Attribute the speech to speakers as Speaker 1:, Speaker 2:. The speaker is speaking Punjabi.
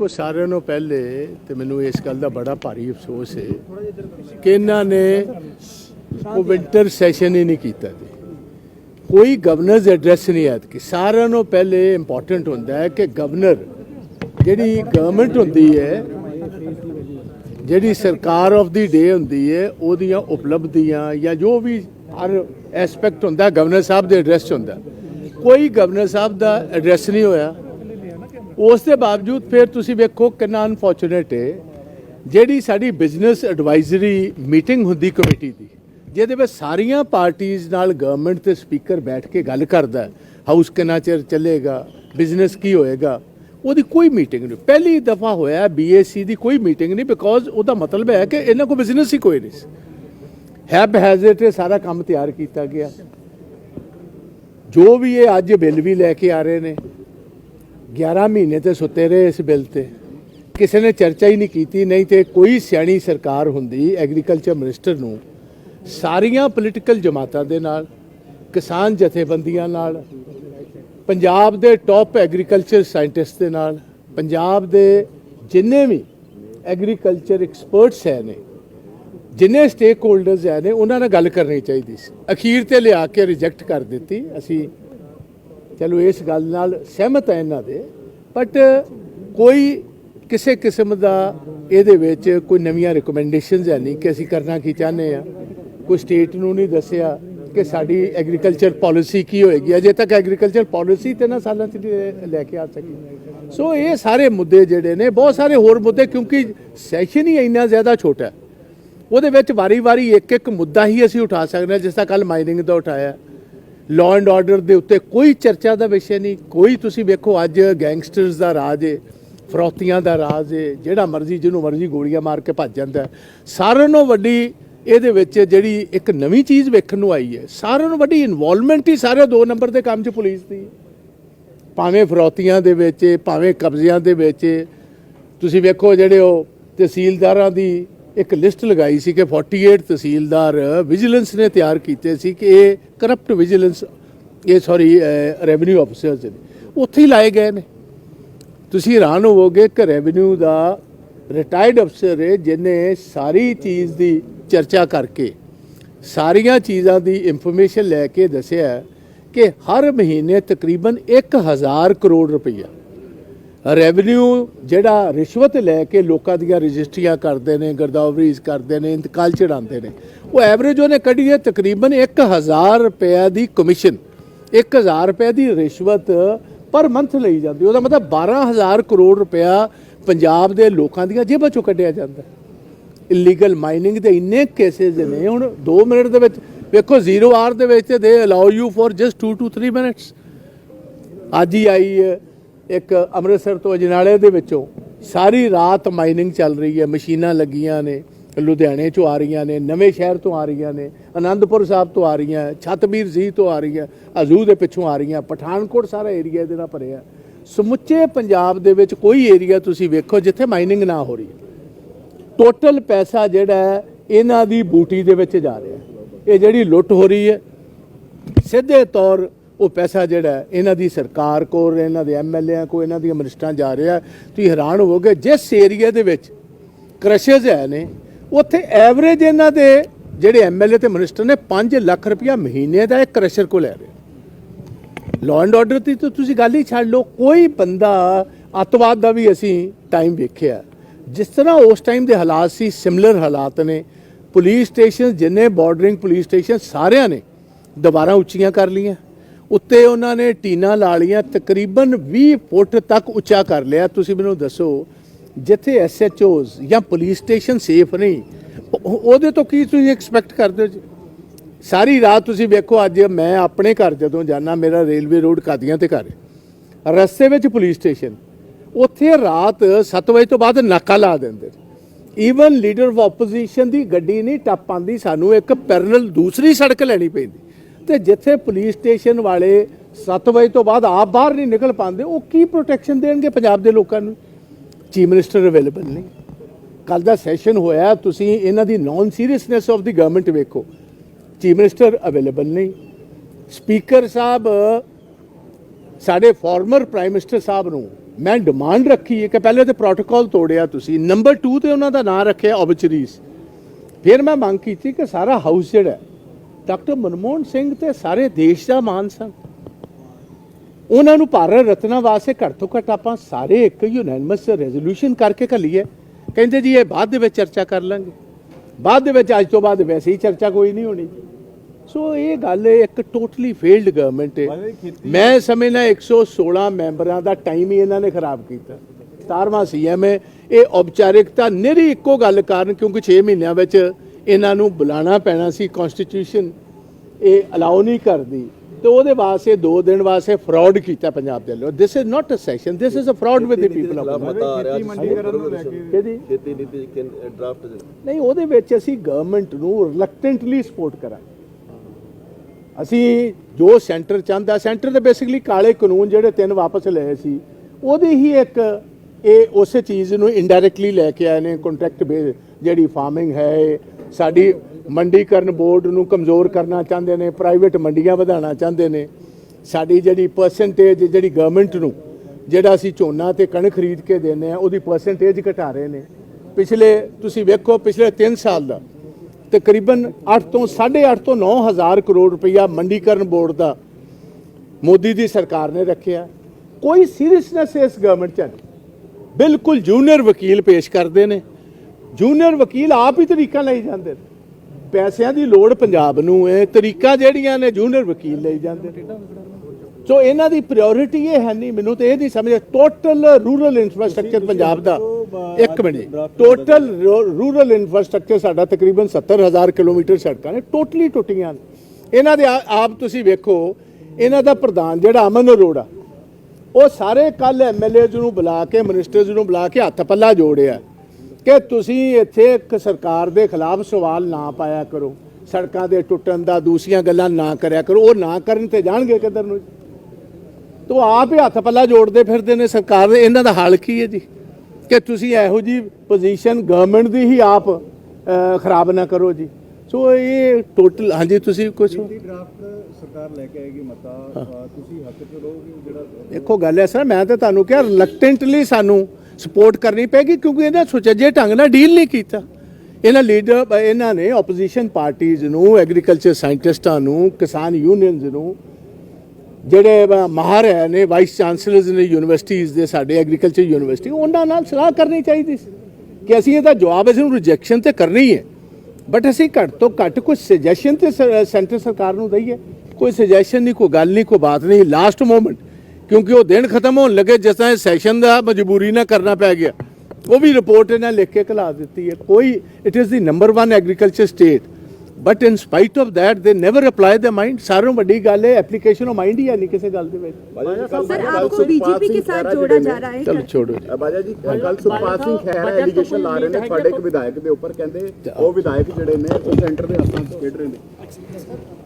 Speaker 1: ਵੇਖੋ ਸਾਰਿਆਂ ਨੂੰ ਪਹਿਲੇ ਤੇ ਮੈਨੂੰ ਇਸ ਗੱਲ ਦਾ ਬੜਾ ਭਾਰੀ ਅਫਸੋਸ ਹੈ ਕਿ ਇਹਨਾਂ ਨੇ ਉਹ ਵਿੰਟਰ ਸੈਸ਼ਨ ਹੀ ਨਹੀਂ ਕੀਤਾ ਜੀ। ਕੋਈ ਗਵਰਨਰਸ ਐਡਰੈਸ ਨਹੀਂ ਆਇਆ ਕਿ ਸਾਰਿਆਂ ਨੂੰ ਪਹਿਲੇ ਇੰਪੋਰਟੈਂਟ ਹੁੰਦਾ ਹੈ ਕਿ ਗਵਰਨਰ ਜਿਹੜੀ ਗਵਰਨਮੈਂਟ ਹੁੰਦੀ ਹੈ, ਜਿਹੜੀ ਸਰਕਾਰ ਆਫ ਦੀ ਡੇ ਹੁੰਦੀ ਹੈ, ਉਹਦੀਆਂ ਉਪਲਬਧੀਆਂ ਜਾਂ ਜੋ ਵੀ ਹਰ ਐਸਪੈਕਟ ਹੁੰਦਾ ਗਵਰਨਰ ਸਾਹਿਬ ਦੇ ਐਡਰੈਸ 'ਚ ਹੁੰਦਾ। ਕੋਈ ਗਵਰਨਰ ਸਾਹਿਬ ਦਾ ਐਡਰੈਸ ਨਹੀਂ ਹੋਇਆ। ਉਸ ਦੇ ਬਾਵਜੂਦ ਫਿਰ ਤੁਸੀਂ ਵੇਖੋ ਕਿੰਨਾ ਅਨਫੋਰਚੂਨੇਟ ਹੈ ਜਿਹੜੀ ਸਾਡੀ ਬਿਜ਼ਨਸ ਐਡਵਾਈਜ਼ਰੀ ਮੀਟਿੰਗ ਹੁੰਦੀ ਕਮੇਟੀ ਦੀ, ਜਿਹਦੇ ਵਿੱਚ ਸਾਰੀਆਂ ਪਾਰਟੀਆਂ ਨਾਲ ਗਵਰਨਮੈਂਟ ਤੇ ਸਪੀਕਰ ਬੈਠ ਕੇ ਗੱਲ ਕਰਦਾ ਹਾਊਸ ਕਿੰਨਾ ਚਿਰ ਚੱਲੇਗਾ ਬਿਜ਼ਨਸ ਕੀ ਹੋਏਗਾ, ਉਹਦੀ ਕੋਈ ਮੀਟਿੰਗ ਨਹੀਂ। ਪਹਿਲੀ ਦਫਾ ਹੋਇਆ ਬੀਏਸੀ ਦੀ ਕੋਈ ਮੀਟਿੰਗ ਨਹੀਂ ਬਿਕੋਜ਼ ਉਹਦਾ ਮਤਲਬ ਹੈ ਕਿ ਇਹਨਾਂ ਕੋਲ ਬਿਜ਼ਨਸ ਹੀ ਕੋਈ ਨਹੀਂ ਹੈਬ ਹੈਜ਼ਟ ਇਹ ਸਾਰਾ ਕੰਮ ਤਿਆਰ ਕੀਤਾ ਗਿਆ। ਜੋ ਵੀ ਇਹ ਅੱਜ ਬਿੱਲ ਵੀ ਲੈ ਕੇ ਆ ਰਹੇ ਨੇ 11 ਮਹੀਨੇ ਤੇ ਸੁੱਤੇ ਰਹੇ ਇਸ ਬਿੱਲ ਤੇ। ਕਿਸੇ ਨੇ ਚਰਚਾ ਹੀ ਨਹੀਂ ਕੀਤੀ, ਨਹੀਂ ਤੇ ਕੋਈ ਸਿਆਣੀ ਸਰਕਾਰ ਹੁੰਦੀ ਐਗਰੀਕਲਚਰ ਮਿਨਿਸਟਰ ਨੂੰ, ਸਾਰੀਆਂ ਪੋਲੀਟੀਕਲ ਜਮਾਤਾਂ ਦੇ ਨਾਲ, ਕਿਸਾਨ ਜਥੇਬੰਦੀਆਂ ਨਾਲ, ਪੰਜਾਬ ਦੇ ਟੌਪ ਐਗਰੀਕਲਚਰ ਸਾਇੰਟਿਸਟ ਦੇ ਨਾਲ, ਪੰਜਾਬ ਦੇ ਜਿੰਨੇ ਵੀ ਐਗਰੀਕਲਚਰ ਐਕਸਪਰਟਸ ਹੈ ਨੇ, ਜਿੰਨੇ ਸਟੇਕ ਹੋਲਡਰਸ ਹੈ ਨੇ, ਉਹਨਾਂ ਨਾਲ ਗੱਲ ਕਰਨੀ ਚਾਹੀਦੀ ਸੀ। ਅਖੀਰ ਤੇ ਲਿਆ ਕੇ ਰਿਜੈਕਟ ਕਰ ਦਿੱਤੀ। ਅਸੀਂ ਚਲੋ ਇਸ ਗੱਲ ਨਾਲ ਸਹਿਮਤ ਹੈ ਇਹਨਾਂ ਦੇ ਬਟ ਕੋਈ ਕਿਸੇ ਕਿਸਮ ਦਾ ਇਹਦੇ ਵਿੱਚ ਕੋਈ ਨਵੀਆਂ ਰეკਮੈਂਡੇਸ਼ਨਸ ਹੈ ਨਹੀਂ ਕਿ ਅਸੀਂ ਕਰਨਾ ਕੀ ਚਾਹੁੰਦੇ ਆ ਕੋਈ ਸਟੇਟ ਨੂੰ ਨਹੀਂ ਦੱਸਿਆ ਕਿ ਸਾਡੀ ਐਗਰੀਕਲਚਰ ਪਾਲਿਸੀ ਕੀ ਹੋਏਗੀ। ਅਜੇ ਤੱਕ ਐਗਰੀਕਲਚਰ ਪਾਲਿਸੀ ਤੇ ਨਾ ਸਾਲਾਂ ਚ ਲੈ ਕੇ ਆ ਸਕੀ। ਸੋ ਇਹ ਸਾਰੇ ਮੁੱਦੇ ਜਿਹੜੇ ਨੇ, ਬਹੁਤ ਸਾਰੇ ਹੋਰ ਮੁੱਦੇ ਕਿਉਂਕਿ ਸੈਸ਼ਨ ਹੀ ਇੰਨਾ ਜ਼ਿਆਦਾ ਛੋਟਾ ਹੈ। ਉਹਦੇ ਵਿੱਚ ਵਾਰੀ-ਵਾਰੀ ਇੱਕ ਇੱਕ ਮੁੱਦਾ ਹੀ ਅਸੀਂ ਉਠਾ ਸਕਦੇ ਹਾਂ, ਜਿਸ ਤਰ੍ਹਾਂ ਕੱਲ ਮਾਈਨਿੰਗ ਦਾ ਉਠਾਇਆ। ਲਾਅ ਐਂਡ ਆਰਡਰ ਦੇ ਉੱਤੇ ਕੋਈ ਚਰਚਾ ਦਾ ਵਿਸ਼ੇ ਨਹੀਂ। ਕੋਈ ਤੁਸੀਂ ਵੇਖੋ, ਅੱਜ ਗੈਂਗਸਟਰਸ ਦਾ ਰਾਜ ਏ, ਫਰੋਤੀਆਂ ਦਾ ਰਾਜ ਏ, ਜਿਹੜਾ ਮਰਜ਼ੀ, ਜਿਹਨੂੰ ਮਰਜ਼ੀ ਗੋਲੀਆਂ ਮਾਰ ਕੇ ਭੱਜ ਜਾਂਦਾ ਸਾਰਿਆਂ ਨਾਲੋਂ ਵੱਡੀ ਇਹਦੇ ਵਿੱਚ ਜਿਹੜੀ ਇੱਕ ਨਵੀਂ ਚੀਜ਼ ਵੇਖਣ ਨੂੰ ਆਈ ਹੈ। ਸਾਰਿਆਂ ਨਾਲੋਂ ਵੱਡੀ ਇਨਵੋਲਵਮੈਂਟ ਹੀ ਸਾਰੇ ਦੋ ਨੰਬਰ ਦੇ ਕੰਮ 'ਚ ਪੁਲਿਸ ਦੀ। ਭਾਵੇਂ ਫਰੋਤੀਆਂ ਦੇ ਵਿੱਚ ਭਾਵੇਂ ਕਬਜ਼ਿਆਂ ਦੇ ਵਿੱਚ ਤੁਸੀਂ ਵੇਖੋ ਜਿਹੜੇ ਉਹ ਤਹਿਸੀਲਦਾਰਾਂ ਦੀ ਇੱਕ ਲਿਸਟ ਲਗਾਈ ਸੀ ਕਿ 48 ਤਹਿਸੀਲਦਾਰ ਵਿਜੀਲੈਂਸ ਨੇ ਤਿਆਰ ਕੀਤੇ ਸੀ ਕਿ ਇਹ ਕਰਪਟ ਵਿਜੀਲੈਂਸ ਇਹ ਸੌਰੀ ਰੈਵਨਿਊ ਆਫੀਸਰਸ ਨੇ। ਉੱਥੇ ਹੀ ਲਾਏ ਗਏ ਨੇ। ਤੁਸੀਂ ਹੈਰਾਨ ਹੋਵੋਗੇ ਕਿ ਰੈਵਨਿਊ ਦਾ ਰਿਟਾਇਰਡ ਅਫਸਰ ਹੈ ਜਿਹਨੇ ਸਾਰੀ ਚੀਜ਼ ਦੀ ਚਰਚਾ ਕਰਕੇ ਸਾਰੀਆਂ ਚੀਜ਼ਾਂ ਦੀ ਇਨਫੋਰਮੇਸ਼ਨ ਲੈ ਕੇ ਦੱਸਿਆ ਕਿ ਹਰ ਮਹੀਨੇ ਤਕਰੀਬਨ 1000 ਕਰੋੜ ਰੁਪਈਆ ਰੈਵਨਿਊ ਜਿਹੜਾ ਰਿਸ਼ਵਤ ਲੈ ਕੇ ਲੋਕਾਂ ਦੀਆਂ ਰਜਿਸਟਰੀਆਂ ਕਰਦੇ ਨੇ, ਗਰਦਾਵਰੀਜ਼ ਕਰਦੇ ਨੇ, ਇੰਤਕਾਲ ਚੜਾਉਂਦੇ ਨੇ, ਉਹ ਐਵਰੇਜ ਉਹਨੇ ਕੱਢੀ ਹੈ ਤਕਰੀਬਨ 1000 ਰੁਪਏ ਦੀ ਕਮਿਸ਼ਨ 1000 ਰੁਪਏ ਦੀ ਰਿਸ਼ਵਤ ਪਰ ਮੰਥ ਲਈ ਜਾਂਦੀ ਉਹਦਾ ਮਤਲਬ 12000 ਕਰੋੜ ਰੁਪਇਆ ਪੰਜਾਬ ਦੇ ਲੋਕਾਂ ਦੀਆਂ ਜੇਬਾਂ ਚੋਂ ਕੱਢਿਆ ਜਾਂਦਾ ਇਲੀਗਲ ਮਾਈਨਿੰਗ ਦੇ ਇੰਨੇ ਕੇਸਿਸ ਨੇ, ਹੁਣ 2 ਮਿੰਟ ਦੇ ਵਿੱਚ, ਵੇਖੋ 0 ਆਰ ਦੇ ਵਿੱਚ ਦੇ allow you for just 2 to 3 minutes ਅੱਜ ਹੀ ਆਈ ਹੈ। ਇੱਕ ਅੰਮ੍ਰਿਤਸਰ ਤੋਂ ਅਜਨਾਲੇ ਦੇ ਵਿੱਚੋਂ ਸਾਰੀ ਰਾਤ ਮਾਈਨਿੰਗ ਚੱਲ ਰਹੀ ਹੈ, ਮਸ਼ੀਨਾਂ ਲੱਗੀਆਂ ਨੇ, ਲੁਧਿਆਣੇ ਚੋਂ ਆ ਰਹੀਆਂ ਨੇ, ਨਵੇਂ ਸ਼ਹਿਰ ਤੋਂ ਆ ਰਹੀਆਂ ਨੇ ਆਨੰਦਪੁਰ ਸਾਹਿਬ ਤੋਂ ਆ ਰਹੀਆਂ, ਛਤਬੀਰ ਜੀ ਤੋਂ ਆ ਰਹੀਆਂ ਅਜ਼ੂ ਦੇ ਪਿੱਛੋਂ ਆ ਰਹੀਆਂ, ਪਠਾਨਕੋਟ ਸਾਰਾ ਏਰੀਆ ਇਹਦੇ ਨਾਲ ਭਰਿਆ। ਸਮੁੱਚੇ ਪੰਜਾਬ ਦੇ ਵਿੱਚ ਕੋਈ ਏਰੀਆ ਤੁਸੀਂ ਵੇਖੋ ਜਿੱਥੇ ਮਾਈਨਿੰਗ ਨਾ ਹੋ ਰਹੀ ਟੋਟਲ ਪੈਸਾ ਜਿਹੜਾ ਇਹਨਾਂ ਦੀ ਬੂਟੀ ਦੇ ਵਿੱਚ ਜਾ ਰਿਹਾ ਇਹ ਜਿਹੜੀ ਲੁੱਟ ਹੋ ਰਹੀ ਹੈ, ਸਿੱਧੇ ਤੌਰ ਉਹ ਪੈਸਾ ਜਿਹੜਾ ਇਹਨਾਂ ਦੀ ਸਰਕਾਰ ਕੋਲ, ਇਹਨਾਂ ਦੇ ਐਮਐਲਏ ਕੋਲ, ਇਹਨਾਂ ਦੀਆਂ ਮਿਨਿਸਟਰਾਂ ਜਾ ਰਿਹਾ ਤੁਸੀਂ ਹੈਰਾਨ ਹੋਵੋਗੇ, ਜਿਸ ਏਰੀਆ ਦੇ ਵਿੱਚ ਕ੍ਰਸ਼ਰਸ ਹੈ ਨੇ, ਉੱਥੇ ਐਵਰੇਜ ਇਹਨਾਂ ਦੇ ਜਿਹੜੇ ਐਮਐਲਏ ਤੇ ਮਿਨਿਸਟਰ ਨੇ 5 ਲੱਖ ਰੁਪਇਆ ਮਹੀਨੇ ਦਾ ਇੱਕ ਕ੍ਰਸ਼ਰ ਕੋਲ ਲੈ ਰਿਹਾ ਲਾਅ ਐਂਡ ਆਰਡਰ ਦੀ ਤਾਂ ਤੁਸੀਂ ਗੱਲ ਹੀ ਛੱਡ ਲਓ, ਕੋਈ ਬੰਦਾ ਅੱਤਵਾਦ ਦਾ ਵੀ ਅਸੀਂ ਟਾਈਮ ਵੇਖਿਆ ਜਿਸ ਤਰ੍ਹਾਂ ਉਸ ਟਾਈਮ ਦੇ ਹਾਲਾਤ ਸੀ ਸਿਮਿਲਰ ਹਾਲਾਤ ਨੇ। ਪੁਲਿਸ ਸਟੇਸ਼ਨ ਜਿੰਨੇ ਬਾਰਡਰਿੰਗ ਪੁਲਿਸ ਸਟੇਸ਼ਨ ਸਾਰਿਆਂ ਨੇ ਦੁਬਾਰਾ ਉੱਚੀਆਂ ਕਰ ਲਈਆਂ। ਉੱਤੇ ਉਹਨਾਂ ਨੇ ਟੀਨਾ ਲਾ ਲੀਆਂ ਤਕਰੀਬਨ 20 ਫੁੱਟ ਤੱਕ ਉੱਚਾ ਕਰ ਲਿਆ। ਤੁਸੀਂ ਮੈਨੂੰ ਦੱਸੋ, ਜਿੱਥੇ ਐਸਐਚਓਜ਼ ਜਾਂ ਪੁਲਿਸ ਸਟੇਸ਼ਨ ਸੇਫ ਨਹੀਂ ਉਹਦੇ ਤੋਂ ਕੀ ਤੁਸੀਂ ਐਕਸਪੈਕਟ ਕਰਦੇ ਹੋ ਜੀ? ਸਾਰੀ ਰਾਤ ਤੁਸੀਂ ਵੇਖੋ, ਅੱਜ ਮੈਂ ਆਪਣੇ ਘਰ ਜਦੋਂ ਜਾਣਾ ਮੇਰਾ ਰੇਲਵੇ ਰੋਡ ਕਾਦੀਆਂ ਤੇ ਘਰ ਰਸਤੇ ਵਿੱਚ ਪੁਲਿਸ ਸਟੇਸ਼ਨ। ਉੱਥੇ ਰਾਤ 7 ਵਜੇ ਤੋਂ ਬਾਅਦ ਨਾਕਾ ਲਾ ਦਿੰਦੇ ਈਵਨ ਲੀਡਰ ਆਫ ਆਪੋਜੀਸ਼ਨ ਦੀ ਗੱਡੀ ਨਹੀਂ ਟੱਪ ਪਾਉਂਦੀ ਸਾਨੂੰ ਇੱਕ ਪੈਰਲਲ ਦੂਸਰੀ ਸੜਕ ਲੈਣੀ ਪੈਂਦੀ। ਤੇ ਜਿੱਥੇ ਪੁਲਿਸ ਸਟੇਸ਼ਨ ਵਾਲੇ 7 ਵਜੇ ਤੋਂ ਬਾਅਦ ਆਪ ਬਾਹਰ ਨਹੀਂ ਨਿਕਲ ਪਾਉਂਦੇ, ਉਹ ਕੀ ਪ੍ਰੋਟੈਕਸ਼ਨ ਦੇਣਗੇ ਪੰਜਾਬ ਦੇ ਲੋਕਾਂ ਨੂੰ? ਚੀਫ ਮਿਨਿਸਟਰ ਅਵੇਲੇਬਲ ਨਹੀਂ। ਕੱਲ ਦਾ ਸੈਸ਼ਨ ਹੋਇਆ, ਤੁਸੀਂ ਇਹਨਾਂ ਦੀ non seriousness of the government ਵੇਖੋ। ਚੀਫ ਮਿਨਿਸਟਰ ਅਵੇਲੇਬਲ ਨਹੀਂ। ਸਪੀਕਰ ਸਾਹਿਬ, ਸਾਡੇ ਫਾਰਮਰ ਪ੍ਰਾਈਮ ਮਿਨਿਸਟਰ ਸਾਹਿਬ ਨੂੰ ਮੈਂ ਡਿਮਾਂਡ ਰੱਖੀ ਹੈ ਕਿ ਪਹਿਲੇ ਤੇ ਪ੍ਰੋਟੋਕਾਲ ਤੋੜਿਆ ਤੁਸੀਂ। ਨੰਬਰ 2 ਤੇ ਉਹਨਾਂ ਦਾ ਨਾਂ ਰੱਖਿਆ ਆਬਚਰੀਜ਼ ਫਿਰ ਮੈਂ ਮੰਗ ਕੀਤੀ ਕਿ ਸਾਰਾ ਹਾਊਸ ਜਿਹੜਾ ਡਾਕਟਰ ਮਨਮੋਹਨ ਸਿੰਘ ਤੇ ਸਾਰੇ ਦੇਸ਼ ਦਾ ਮਾਨ ਸਨ। ਉਹਨਾਂ ਨੂੰ ਭਾਰਤ ਰਤਨਾ ਵਾਸਤੇ ਘੱਟ ਤੋਂ ਘੱਟ ਆਪਾਂ ਸਾਰੇ ਇੱਕ ਯੂਨੈਨਿਮਸ ਰੈਜ਼ੋਲੂਸ਼ਨ ਕਰਕੇ ਘੱਲੀਏ। ਕਹਿੰਦੇ ਜੀ ਇਹ ਬਾਅਦ ਦੇ ਵਿੱਚ ਚਰਚਾ ਕਰ ਲਾਂਗੇ। ਬਾਅਦ ਦੇ ਵਿੱਚ ਅੱਜ ਤੋਂ ਬਾਅਦ ਵੈਸੇ ਹੀ ਚਰਚਾ ਕੋਈ ਨਹੀਂ ਹੋਣੀ। ਸੋ ਇਹ ਗੱਲ ਇੱਕ ਟੋਟਲੀ ਫੇਲਡ ਗਵਰਨਮੈਂਟ ਹੈ। ਮੈਂ ਸਮਝਦਾ 116 ਮੈਂਬਰਾਂ ਦਾ ਟਾਈਮ ਹੀ ਇਹਨਾਂ ਨੇ ਖਰਾਬ ਕੀਤਾ। 17ਵਾਂ ਸੀਐਮ ਇਹ ਔਪਚਾਰਿਕਤਾ ਨਿਰੀ ਇੱਕੋ ਗੱਲ ਕਾਰਨ ਕਿਉਂਕਿ 6 ਮਹੀਨਿਆਂ ਵਿੱਚ ਇਹਨਾਂ ਨੂੰ ਬੁਲਾਣਾ ਪੈਣਾ ਸੀ ਕਨਸਟੀਟਿਊਸ਼ਨ ਇਹ ਅਲਾਉ ਨਹੀਂ ਕਰਦੀ। ਤੇ ਉਹਦੇ ਵਾਸਤੇ 2 ਦਿਨ ਵਾਸਤੇ ਫਰਾਡ ਕੀਤਾ ਪੰਜਾਬ ਦੇ ਲੋ this is not a session this is a fraud with the people of ਕਿਹਦੀ?
Speaker 2: ਖੇਤੀ ਨੀਤੀ ਡਰਾਫਟ
Speaker 1: ਨਹੀਂ ਉਹਦੇ ਵਿੱਚ ਅਸੀਂ ਗਵਰਨਮੈਂਟ ਨੂੰ ਰਿਲੈਕਟੈਂਟਲੀ ਸਪੋਰਟ ਕਰਾਂਗੇ। ਅਸੀਂ ਜੋ ਸੈਂਟਰ ਚਾਹੁੰਦਾ ਸੈਂਟਰ ਦੇ ਬੇਸਿਕਲੀ ਕਾਲੇ ਕਾਨੂੰਨ ਜਿਹੜੇ ਤਿੰਨ ਵਾਪਸ ਲਏ ਸੀ ਉਹਦੇ ਹੀ ਇੱਕ ਇਹ ਉਸੇ ਚੀਜ਼ ਨੂੰ ਇਨਡਾਇਰੈਕਟਲੀ ਲੈ ਕੇ ਆਏ ਨੇ ਕੰਟਰੈਕਟ ਬੇਸ ਜਿਹੜੀ ਫਾਰਮਿੰਗ ਹੈ ਸਾਡੀ ਮੰਡੀਕਰਨ ਬੋਰਡ ਨੂੰ ਕਮਜ਼ੋਰ ਕਰਨਾ ਚਾਹੁੰਦੇ ਨੇ, ਪ੍ਰਾਈਵੇਟ ਮੰਡੀਆਂ ਵਧਾਉਣਾ ਚਾਹੁੰਦੇ ਨੇ। ਸਾਡੀ ਜਿਹੜੀ ਪਰਸੈਂਟੇਜ ਜਿਹੜੀ ਗਵਰਨਮੈਂਟ ਨੂੰ, ਜਿਹੜਾ ਅਸੀਂ ਝੋਨਾ ਤੇ ਕਣਕ ਖਰੀਦ ਕੇ ਦਿੰਦੇ ਆ ਉਹਦੀ ਪਰਸੈਂਟੇਜ ਘਟਾ ਰਹੇ ਨੇ। ਪਿਛਲੇ, ਤੁਸੀਂ ਵੇਖੋ, ਪਿਛਲੇ 3 ਸਾਲ ਦਾ ਤਕਰੀਬਨ 8 ਤੋਂ 8.5 ਤੋਂ 9000 ਕਰੋੜ ਰੁਪਈਆ ਮੰਡੀਕਰਨ ਬੋਰਡ ਦਾ ਮੋਦੀ ਦੀ ਸਰਕਾਰ ਨੇ ਰੱਖਿਆ। ਕੋਈ ਸੀਰੀਅਸਨੈਸ ਇਸ ਗਵਰਨਮੈਂਟ ਚ ਨਹੀਂ। ਬਿਲਕੁਲ ਜੂਨੀਅਰ ਵਕੀਲ ਪੇਸ਼ ਕਰਦੇ ਨੇ। ਜੂਨੀਅਰ ਵਕੀਲ ਆਪ ਹੀ ਤਰੀਕਾ ਲਈ ਜਾਂਦੇ ਨੇ। ਪੈਸਿਆਂ ਦੀ ਲੋੜ ਪੰਜਾਬ ਨੂੰ ਹੈ, ਤਰੀਕਾ ਜਿਹੜੀਆਂ ਨੇ ਜੂਨੀਅਰ ਵਕੀਲ ਲਈ ਜਾਂਦੇ ਨੇ। ਸੋ ਇਹਨਾਂ ਦੀ ਪ੍ਰਾਇੋਰਟੀ ਇਹ ਹੈ ਨਹੀਂ, ਮੈਨੂੰ ਤਾਂ ਇਹ ਨਹੀਂ ਸਮਝ ਟੋਟਲ ਰੂਰਲ ਇਨਫਰਾਸਟ੍ਰਕਚਰ ਪੰਜਾਬ ਦਾ। ਇੱਕ ਮਿੰਟ ਟੋਟਲ ਰੂਰਲ ਇਨਫਰਾਸਟ੍ਰਕਚਰ ਸਾਡਾ ਤਕਰੀਬਨ 70000 ਕਿਲੋਮੀਟਰ ਸੜਕਾਂ ਨੇ ਟੋਟਲੀ ਟੁੱਟੀਆਂ ਨੇ। ਇਹਨਾਂ ਦੇ ਆਪ ਤੁਸੀਂ ਵੇਖੋ, ਇਹਨਾਂ ਦਾ ਪ੍ਰਧਾਨ ਜਿਹੜਾ ਅਮਨ ਅਰੋੜਾ, ਉਹ ਸਾਰੇ ਕੱਲ ਐਮਐਲਏਜ਼ ਨੂੰ ਬੁਲਾ ਕੇ ਮਿਨਿਸਟਰਸ ਨੂੰ ਬੁਲਾ ਕੇ ਹੱਥ ਪੱਲਾ ਜੋੜਿਆ। ਕਿ ਤੁਸੀਂ ਇੱਥੇ ਇੱਕ ਸਰਕਾਰ ਦੇ ਖਿਲਾਫ ਸਵਾਲ ਨਾ ਪਾਇਆ ਕਰੋ। ਸੜਕਾਂ ਦੇ ਟੁੱਟਣ ਦਾ ਦੂਸਰੀਆਂ ਗੱਲਾਂ ਨਾ ਕਰਿਆ ਕਰੋ। ਉਹ ਨਾ ਕਰਨ ਤੇ ਜਾਣਗੇ ਕਿੱਧਰ ਨੂੰ? ਤੋ ਆਪ ਹੀ ਹੱਥ ਪੱਲਾ ਜੋੜਦੇ ਫਿਰਦੇ ਨੇ ਸਰਕਾਰ ਦੇ। ਇਹਨਾਂ ਦਾ ਹਾਲ ਕੀ ਹੈ ਜੀ? ਕਿ ਤੁਸੀਂ ਇਹੋ ਜੀ ਪੋਜੀਸ਼ਨ ਗਵਰਨਮੈਂਟ ਦੀ ਹੀ ਆਪ ਖਰਾਬ ਨਾ ਕਰੋ ਜੀ। ਸੋ ਇਹ ਟੋਟਲ ਹਾਂਜੀ ਤੁਸੀਂ ਕੁਝ
Speaker 3: ਡਰਾਫਟ ਸਰਕਾਰ ਲੈ ਕੇ ਆਏਗੀ ਮਤਾ ਤੁਸੀਂ ਹੱਕ ਚ ਰਹੋਗੇ ਜਿਹੜਾ
Speaker 1: ਦੇਖੋ ਗੱਲ ਹੈ ਸਰ ਮੈਂ ਤਾਂ ਤੁਹਾਨੂੰ ਕਿਹਾ ਰਿਲੈਕਟੈਂਟਲੀ ਸਾਨੂੰ ਸਪੋਰਟ ਕਰਨੀ ਪੈਗੀ ਕਿਉਂਕਿ ਇਹਨਾਂ ਸੁਚੱਜੇ ਢੰਗ ਨਾਲ ਡੀਲ ਨਹੀਂ ਕੀਤਾ। ਇਹਨਾਂ ਲੀਡਰ, ਇਹਨਾਂ ਨੇ ਆਪੋਜੀਸ਼ਨ ਪਾਰਟੀਆਂ ਨੂੰ ਐਗਰੀਕਲਚਰ ਸਾਇੰਟਿਸਟਾਂ ਨੂੰ, ਕਿਸਾਨ ਯੂਨੀਅਨਸ ਨੂੰ, ਜਿਹੜੇ ਮਾਹਰ ਹੈ, ਨੇ ਵਾਈਸ ਚਾਂਸਲਰਸ ਨੇ ਯੂਨੀਵਰਸਿਟੀਜ਼ ਦੇ ਸਾਡੇ ਐਗਰੀਕਲਚਰ ਯੂਨੀਵਰਸਿਟੀ ਉਹਨਾਂ ਨਾਲ ਸਲਾਹ ਕਰਨੀ ਚਾਹੀਦੀ ਸੀ ਕਿ ਅਸੀਂ ਇਹਦਾ ਜਵਾਬ ਇਸ ਨੂੰ ਰਿਜੈਕਸ਼ਨ ਤੇ ਕਰਨੀ ਹੈ। ਬਟ ਅਸੀਂ ਘੱਟ ਤੋਂ ਘੱਟ ਕੁਝ ਸੁਜੈਸ਼ਨ ਤੇ ਸੈਂਟਰ ਸਰਕਾਰ ਨੂੰ ਦਈਏ। ਕੋਈ ਸੁਜੈਸ਼ਨ ਨਹੀਂ, ਕੋਈ ਗੱਲ ਨਹੀਂ, ਕੋਈ ਬਾਤ ਨਹੀਂ। ਲਾਸਟ ਮੋਮੈਂਟ ਕਿਉਂਕਿ ਉਹ ਦਿਨ ਖਤਮ ਹੋਣ ਲੱਗੇ ਜਿਸ ਤਰ੍ਹਾਂ ਸੈਸ਼ਨ ਦਾ ਮਜਬੂਰੀ ਨਾਲ ਕਰਨਾ ਪੈ ਗਿਆ। ਉਹ ਵੀ ਰਿਪੋਰਟ ਇਹਨਾਂ ਲਿਖ ਕੇ ਖਲਾ ਦਿੱਤੀ ਹੈ। ਕੋਈ it is the number 1 agriculture state but in spite of that they never apply the mind ਸਾਰੋਂ ਵੱਡੀ ਗੱਲ ਹੈ ਐਪਲੀਕੇਸ਼ਨ ਆਫ ਮਾਈਂਡ ਹੀ ਹੈ ਨਹੀਂ ਕਿਸੇ ਗੱਲ ਦੇ ਵਿੱਚ।
Speaker 4: ਸਰ ਆਪਕੋ ਬੀਜੇਪੀ ਕੇ ਸਾਥ ਜੋੜਾ ਜਾ ਰਹਾ ਹੈ।
Speaker 1: ਚਲੋ ਛੋੜੋ
Speaker 3: ਬਾਜਾ ਜੀ ਕੱਲ ਸੁਪਾਲ ਸਿੰਘ ਖਹਿਰਾ ਐਲੀਗੇਸ਼ਨ ਲਾ ਰਹੇ ਨੇ ਤੁਹਾਡੇ ਇੱਕ ਵਿਧਾਇਕ ਦੇ ਉੱਪਰ ਕਹਿੰਦੇ ਉਹ ਵਿਧਾਇਕ ਜਿਹੜੇ ਨੇ ਉਹ ਸੈਂਟਰ ਦੇ ਹੱਥਾਂ 'ਚ ਖੇਡ ਰਹੇ ਨੇ।